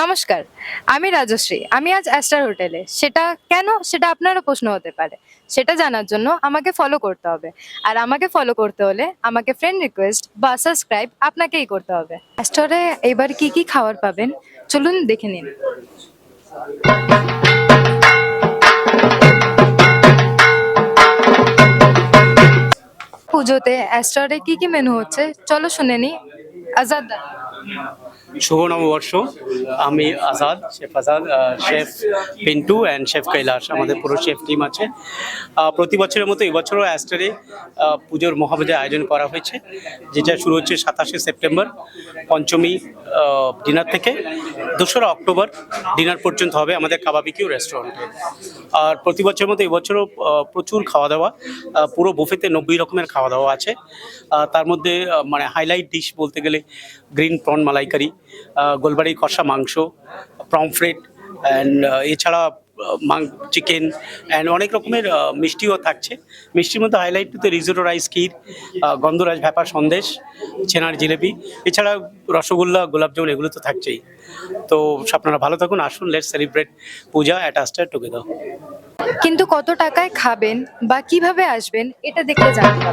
নমস্কার, আমি রাজশ্রী, আমি আজ অ্যাস্টার হোটেলে সেটা কেন? সেটা আপনারও প্রশ্ন হতে পারে। সেটা জানার জন্য আমাকে ফলো করতে হবে। আর আমাকে ফলো করতে হলে আমাকে ফ্রেন্ড রিকোয়েস্ট বা সাবস্ক্রাইব আপনাকেই করতে হবে। অ্যাস্টরে এবার কি কি খাবার পাবেন? চলুন দেখে নিন। পুজোতে অ্যাস্টরে কি কি মেনু হচ্ছে? চলো শুনে নি আজাদ। শুভ নববর্ষ আমি Azad, chef Azad chef Pintu and chef Kailash, আমাদের পুরো শেফ টিম আছে। প্রতি বছরের মতো এবছরও অ্যাস্টারে পুজোর মহাপূজা আয়োজন করা হয়েছে, যেটা শুরু হচ্ছে সাতাশে সেপ্টেম্বর, পঞ্চমী ডিনার থেকে। দোসরা অক্টোবর ডিনার পর্যন্ত হবে আমাদের কাবাবিকিউ রেস্টুরেন্টে। আর প্রতি বছরের মতো এবছরও প্রচুর খাওয়া দাওয়া পুরো বুফেতে নব্বই রকমের খাওয়া দাওয়া আছে তার মধ্যে মানে হাইলাইট ডিশ বলতে গেলে green prawn malaikari ah, Golbari কষা মাংস প্রমফ্রেট অ্যান্ড এছাড়া চিকেন অ্যান্ড অনেক রকমের মিষ্টিও থাকছে। মিষ্টির মধ্যে হাইলাইট তো রিজোটো রাইস ক্ষীর গন্ধরাজ ভ্যাপা সন্দেশ ছেনার জিলেপি এছাড়া রসগোল্লা গোলাপজামুন এগুলো তো থাকছেই। তো আপনারা ভালো থাকুন আসুন let celebrate Puja at Astor together কিন্তু কত টাকায় খাবেন বা কীভাবে আসবেন এটা দেখলে জানতে